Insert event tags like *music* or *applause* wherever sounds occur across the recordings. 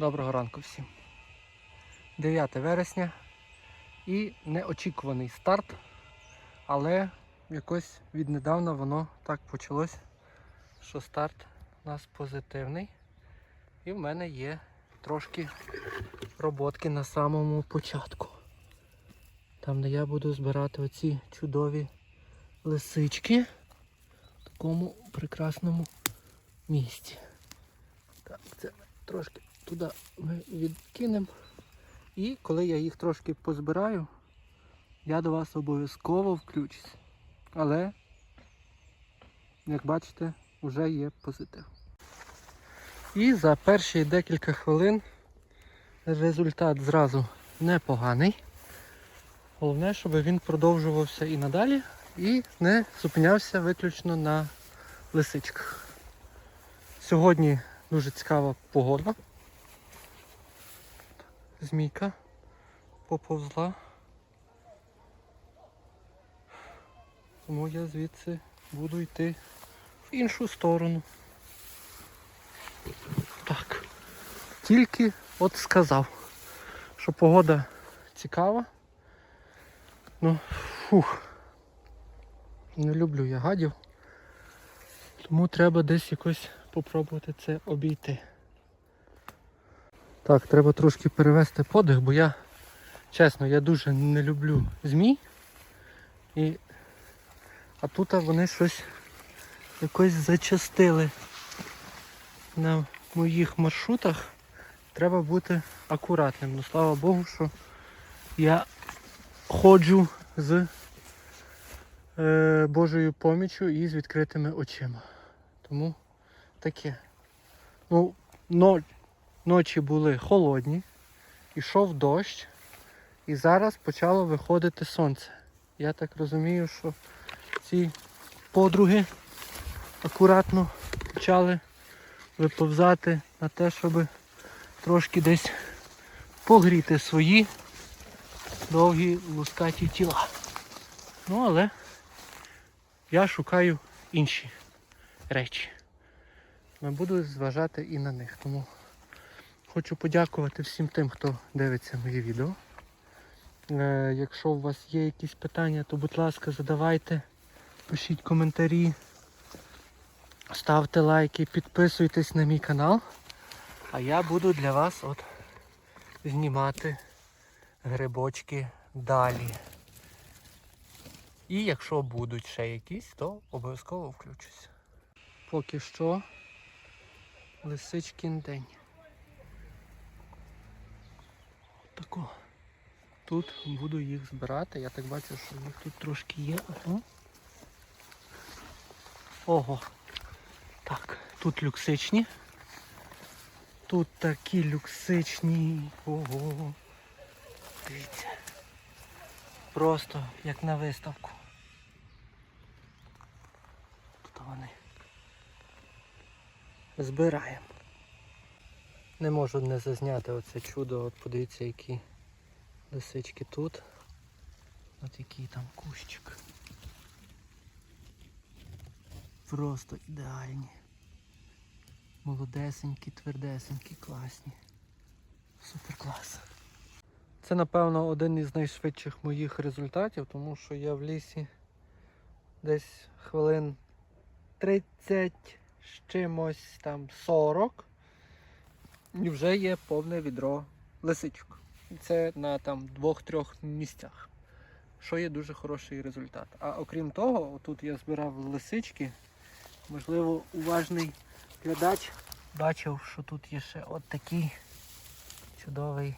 Доброго ранку всім. 9 вересня і неочікуваний старт, але якось віднедавна воно так почалось, що старт у нас позитивний. І в мене є трошки роботки на самому початку. Там, де я буду збирати оці чудові лисички в такому прекрасному місці. Так, це трошки туди ми відкинемо. І коли я їх трошки позбираю, я до вас обов'язково включусь. Але, як бачите, вже є позитив. І за перші декілька хвилин результат зразу непоганий. Головне, щоб він продовжувався і надалі, і не зупинявся виключно на лисичках. Сьогодні дуже цікава погода. Змійка поповзла. Тому я звідси буду йти в іншу сторону. Так. Тільки от сказав, що погода цікава. Ну, фух. Не люблю я гадів. Тому треба десь якось попробувати це обійти. Так, треба трошки перевести подих, бо я, чесно, я дуже не люблю змій. І... А тут вони щось якось зачастили на моїх маршрутах. Треба бути акуратним. Ну слава Богу, що я ходжу з е, Божою поміччю і з відкритими очима. Тому таке. Ну, но, ночі були холодні, ішов дощ, і зараз почало виходити сонце. Я так розумію, що ці подруги акуратно почали виповзати на те, щоб трошки десь погріти свої довгі лускаті тіла. Ну, але я шукаю інші речі. Не буду зважати і на них. Тому хочу подякувати всім тим, хто дивиться мої відео. Е, якщо у вас є якісь питання, то будь ласка, задавайте, пишіть коментарі, ставте лайки, підписуйтесь на мій канал. А я буду для вас от знімати грибочки далі. І якщо будуть ще якісь, то обов'язково включусь. Поки що лисичкін день. Тако. Тут буду їх збирати. Я так бачу, що їх тут трошки є. Ого. Ого. Так, тут люксичні. Тут такі люксичні. Ого. Дивіться. Просто як на виставку. Тут вони. Збираємо. Не можу не зазняти оце чудо. От подивіться, які лисички тут. От який там кущик. Просто ідеальні. Молодесенькі, твердесенькі, класні. Супер клас. Це, напевно, один із найшвидших моїх результатів, тому що я в лісі десь хвилин 30 з чимось там 40 і вже є повне відро лисичок. І це на там двох-трьох місцях. Що є дуже хороший результат. А окрім того, тут я збирав лисички. Можливо, уважний глядач бачив, що тут є ще от такий чудовий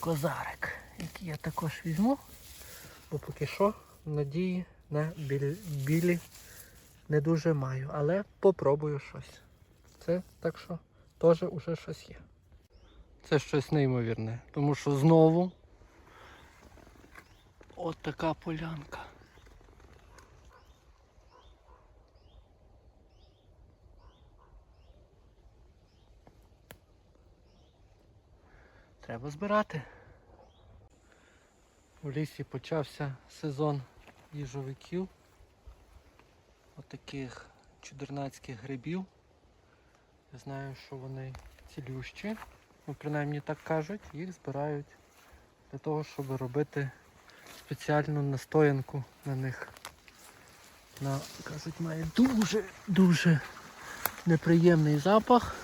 козарик, який я також візьму, бо поки що надії на білі, білі не дуже маю, але попробую щось. Це так що теж уже щось є. Це щось неймовірне, тому що знову от така полянка. Треба збирати. У лісі почався сезон їжовиків. Отаких чудернацьких грибів. Знаю, що вони цілющі. Ну, принаймні так кажуть, їх збирають для того, щоб робити спеціальну настоянку на них. На, кажуть, має дуже-дуже неприємний запах,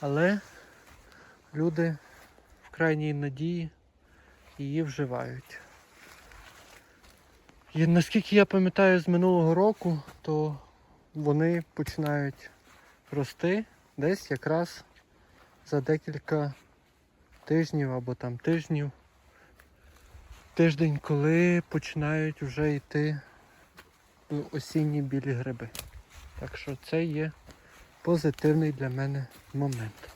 але люди в крайній надії її вживають. І наскільки я пам'ятаю з минулого року, то вони починають рости десь якраз за декілька тижнів або там тижнів. Тиждень, коли починають вже йти осінні білі гриби. Так що це є позитивний для мене момент.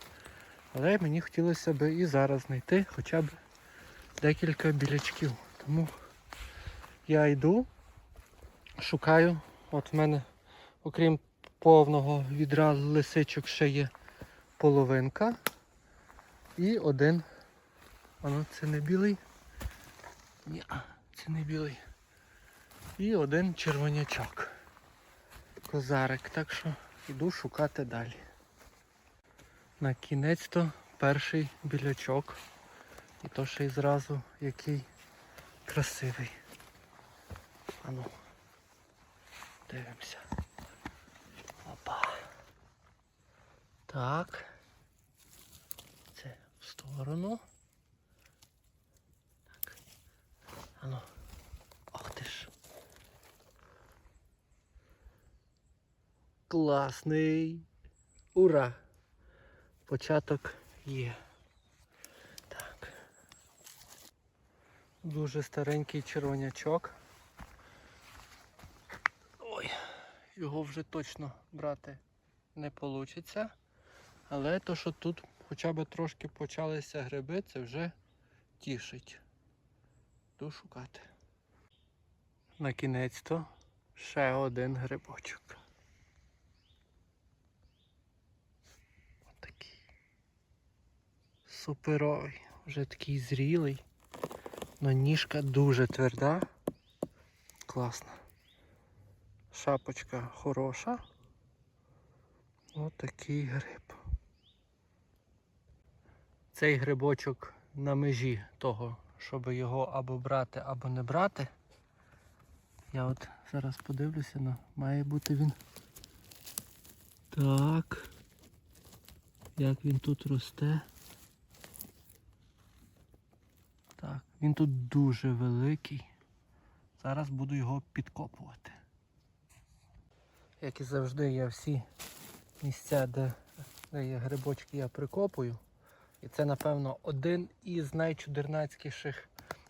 Але мені хотілося б і зараз знайти хоча б декілька білячків. Тому я йду, шукаю. От в мене, окрім повного відра лисичок, ще є половинка. І один. А ну це не білий. Ні, це не білий. І один червонячок. Козарик. Так що йду шукати далі. На кінець то перший білячок. І то ще й зразу який красивий. Ану. Дивимося. Так. Це в сторону. Так. Ану. Ох ти ж. Класний. Ура! Початок є. Так. Дуже старенький червонячок. Ой, його вже точно брати не вийде. Але то, що тут хоча б трошки почалися гриби, це вже тішить. Йду шукати. На кінець то ще один грибочок. Отакий. Суперовий. Вже такий зрілий. Но ніжка дуже тверда. Класна. Шапочка хороша. Отакий гриб. Цей грибочок на межі того, щоб його або брати, або не брати. Я от зараз подивлюся, ну, має бути він. Так. Як він тут росте. Так, він тут дуже великий. Зараз буду його підкопувати. Як і завжди, я всі місця, де, де є грибочки, я прикопую. І це, напевно, один із найчудернацькіших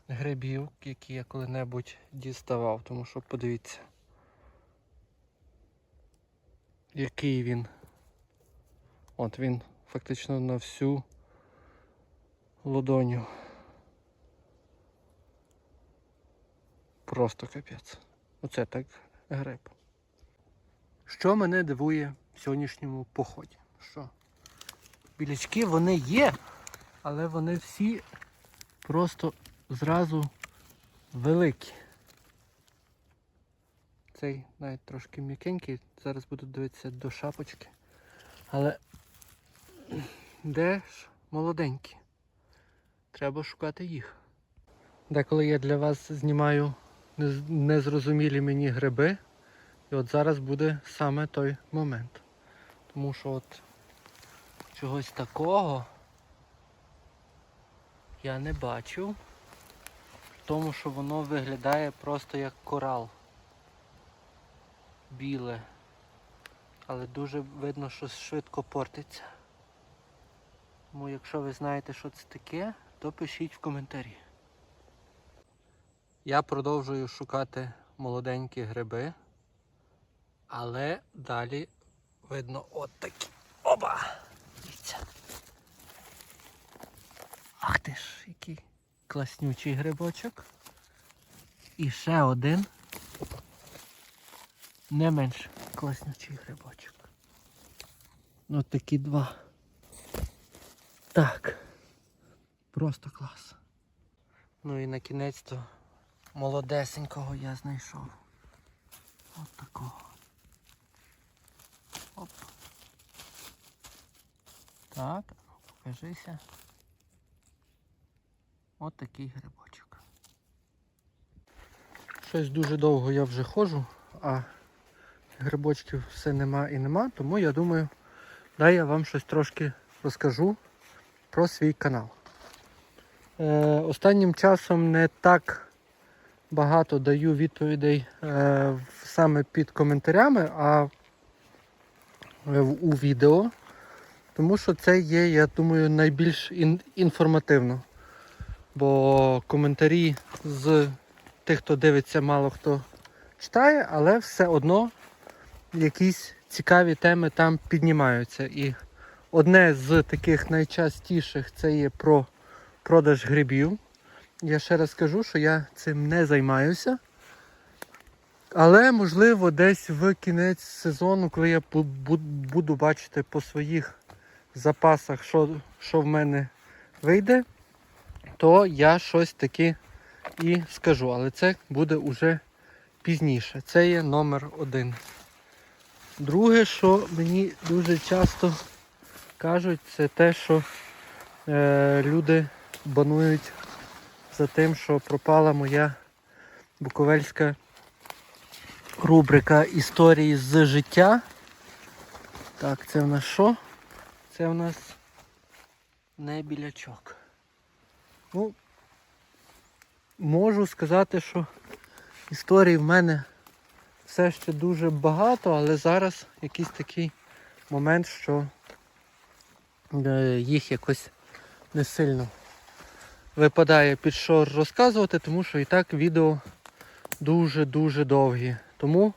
грибів, які я коли-небудь діставав. Тому що подивіться, який він. От він фактично на всю ладоню. Просто капець. Оце так гриб. Що мене дивує в сьогоднішньому поході? Що? Білячки вони є, але вони всі просто зразу великі. Цей навіть трошки м'якенький, зараз буду дивитися до шапочки. Але де ж молоденькі? Треба шукати їх. Деколи я для вас знімаю незрозумілі мені гриби. І от зараз буде саме той момент. Тому що от чогось такого я не бачив. Тому, що воно виглядає просто як корал. Біле. Але дуже видно, що швидко портиться. Тому якщо ви знаєте, що це таке, то пишіть в коментарі. Я продовжую шукати молоденькі гриби. Але далі видно от такі. Оба! Дивіться. Ах ти ж, який класнючий грибочок. І ще один. Не менш класнючий грибочок. Ну такі два. Так. Просто клас. Ну і на кінець то молодесенького я знайшов. От такого. Оп. Так. Покажися. От такий грибочок. Щось дуже довго я вже ходжу, а грибочків все нема і нема, тому я думаю, дай я вам щось трошки розкажу про свій канал. Е, останнім часом не так багато даю відповідей е, саме під коментарями, а е, у відео. Тому що це є, я думаю, найбільш ін- інформативно. Бо коментарі з тих, хто дивиться, мало хто читає, але все одно якісь цікаві теми там піднімаються. І одне з таких найчастіших це є про продаж грибів. Я ще раз скажу, що я цим не займаюся. Але можливо десь в кінець сезону, коли я бу- бу- буду бачити по своїх запасах, що, що в мене вийде, то я щось таки і скажу. Але це буде уже пізніше. Це є номер один. Друге, що мені дуже часто кажуть, це те, що е, люди банують за тим, що пропала моя буковельська рубрика історії з життя. Так, це в нас що? Це в нас не білячок. Ну, можу сказати, що історій в мене все ще дуже багато, але зараз якийсь такий момент, що е, їх якось не сильно випадає під що розказувати, тому що і так відео дуже-дуже довгі. Тому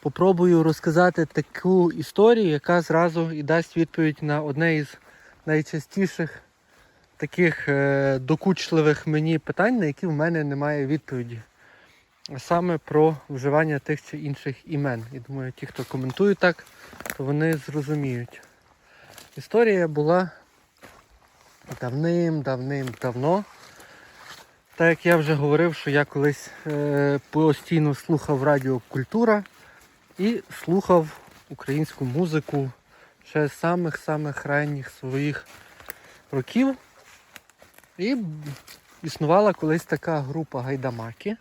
попробую розказати таку історію, яка зразу і дасть відповідь на одне із найчастіших таких е, докучливих мені питань, на які в мене немає відповіді. Саме про вживання тих чи інших імен. І думаю, ті, хто коментують так, то вони зрозуміють. Історія була давним-давним-давно. Так як я вже говорив, що я колись е, постійно слухав радіо Культура і слухав українську музику ще з самих-самих ранніх своїх років. І існувала колись така група Гайдамаки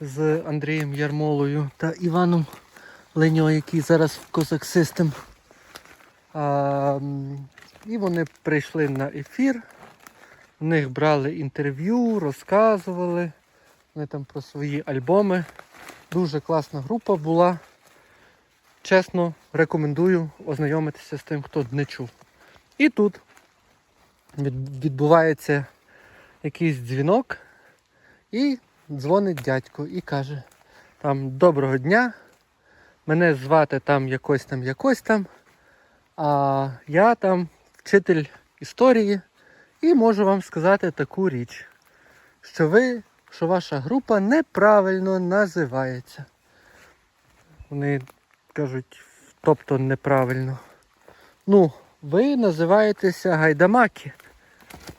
з Андрієм Ярмолою та Іваном Леньо, який зараз в Козак System. І вони прийшли на ефір. У них брали інтерв'ю, розказували. Вони там про свої альбоми. Дуже класна група була. Чесно, рекомендую ознайомитися з тим, хто не чув. І тут відбувається якийсь дзвінок, і дзвонить дядько і каже: там доброго дня, мене звати там якось там якось там, а я там вчитель історії і можу вам сказати таку річ, що ви, що ваша група неправильно називається. Вони кажуть, тобто неправильно. Ну, ви називаєтеся гайдамаки.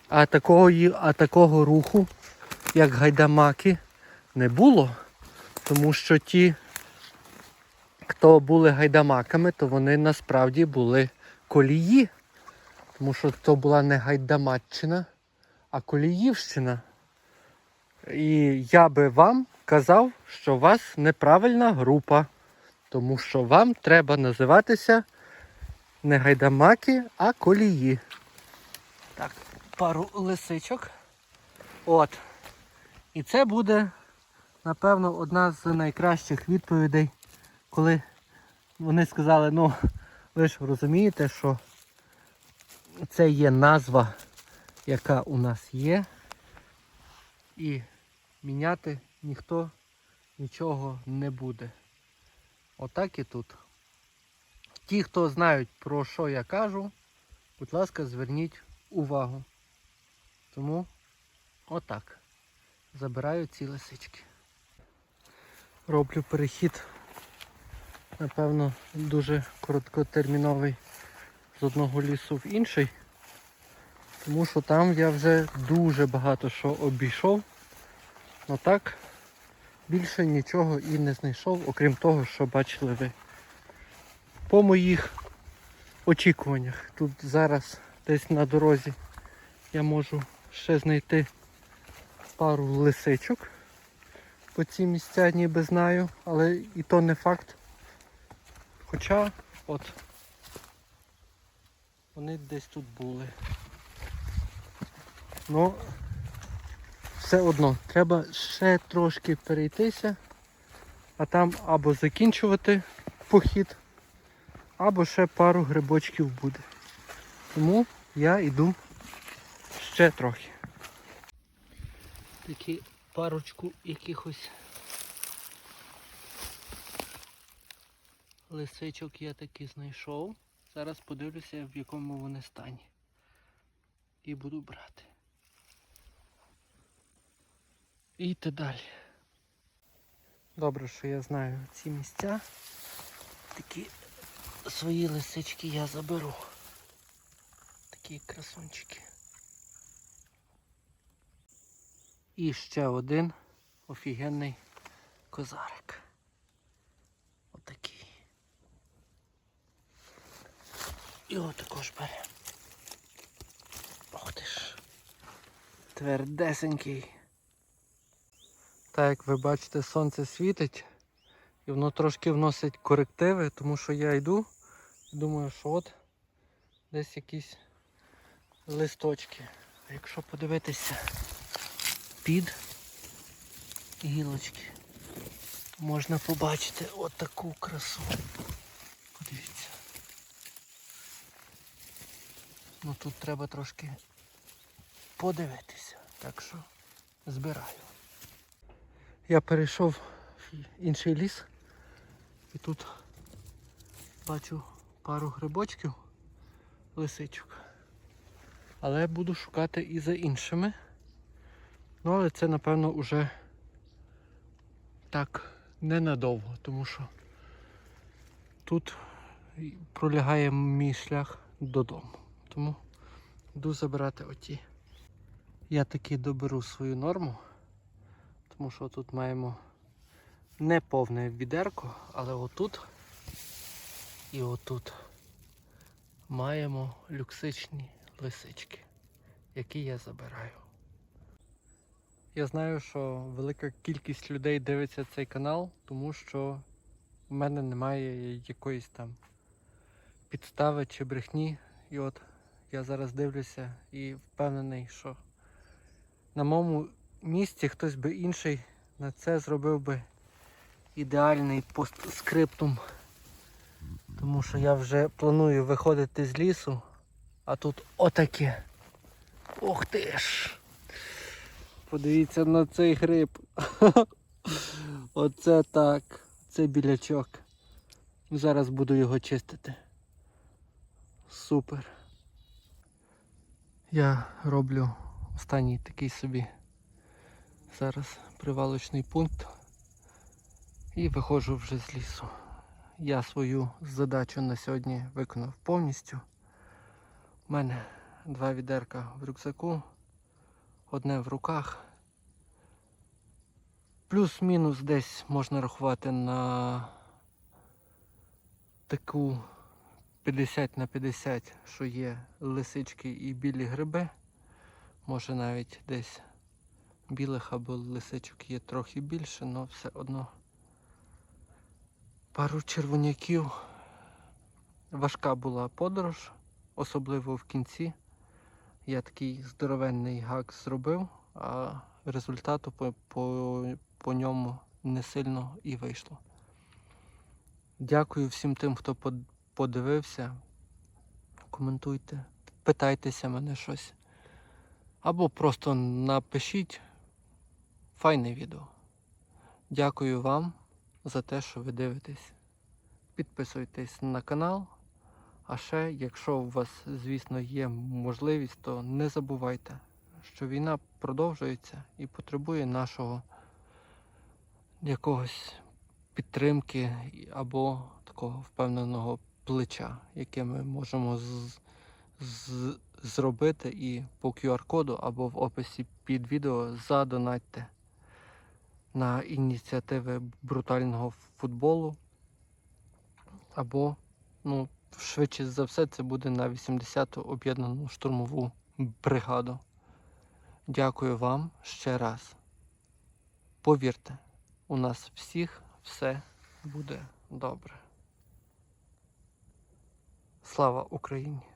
А такого, а такого руху, як гайдамаки, не було. Тому що ті, хто були гайдамаками, то вони насправді були колії. Тому що то була не гайдамаччина, а коліївщина. І я би вам казав, що у вас неправильна група. Тому що вам треба називатися не гайдамаки, а колії. Так, пару лисичок. От. І це буде, напевно, одна з найкращих відповідей, коли вони сказали, ну, ви ж розумієте, що це є назва, яка у нас є. І міняти ніхто нічого не буде. Отак і тут. Ті, хто знають про що я кажу, будь ласка, зверніть увагу. Тому отак. Забираю ці лисички. Роблю перехід, напевно, дуже короткотерміновий з одного лісу в інший. Тому що там я вже дуже багато що обійшов. Ну так, більше нічого і не знайшов, окрім того, що бачили ви. По моїх очікуваннях. Тут зараз десь на дорозі я можу ще знайти пару лисичок. По ці місця ніби знаю, але і то не факт. Хоча от вони десь тут були. Ну, все одно, треба ще трошки перейтися, а там або закінчувати похід, або ще пару грибочків буде. Тому я йду ще трохи. Такі парочку якихось лисичок я таки знайшов. Зараз подивлюся, в якому вони стані. І буду брати. І йти далі. Добре, що я знаю ці місця. Такі свої лисички я заберу. Такі красунчики. І ще один офігенний козарик. Отакий. Його також бере. Ох ти ж. Твердесенький. Так як ви бачите, сонце світить і воно трошки вносить корективи, тому що я йду думаю, що от десь якісь листочки. А якщо подивитися під гілочки, можна побачити от таку красу. Подивіться. Ну тут треба трошки подивитися. Так що збираю. Я перейшов в інший ліс і тут бачу пару грибочків, лисичок. Але буду шукати і за іншими. Ну але це напевно уже так ненадовго, тому що тут пролягає мій шлях додому. Тому йду забирати оті. Я таки доберу свою норму, тому що тут маємо не повне відерко, але отут і отут маємо люксичні лисички, які я забираю. Я знаю, що велика кількість людей дивиться цей канал, тому що в мене немає якоїсь там підстави чи брехні. І от я зараз дивлюся і впевнений, що на моєму місці хтось би інший на це зробив би ідеальний постскриптум. Тому що я вже планую виходити з лісу, а тут отаке. Ох ти ж! Подивіться на цей гриб. *laughs* Оце так. Це білячок. Зараз буду його чистити. Супер. Я роблю останній такий собі зараз привалочний пункт і виходжу вже з лісу. Я свою задачу на сьогодні виконав повністю. У мене два відерка в рюкзаку, одне в руках. Плюс-мінус десь можна рахувати на таку 50 на 50, що є лисички і білі гриби. Може навіть десь білих або лисичок є трохи більше, але все одно. Пару червоняків. Важка була подорож, особливо в кінці. Я такий здоровенний гак зробив, а результату по, по, по ньому не сильно і вийшло. Дякую всім тим, хто подивився. Коментуйте, питайтеся мене щось. Або просто напишіть файне відео. Дякую вам за те, що ви дивитесь. Підписуйтесь на канал. А ще, якщо у вас, звісно, є можливість, то не забувайте, що війна продовжується і потребує нашого якогось підтримки або такого впевненого плеча, яке ми можемо з, з, зробити і по QR-коду або в описі під відео задонатьте на ініціативи брутального футболу або ну, швидше за все це буде на 80-ту об'єднану штурмову бригаду. Дякую вам ще раз. Повірте, у нас всіх все буде добре. Слава Україні!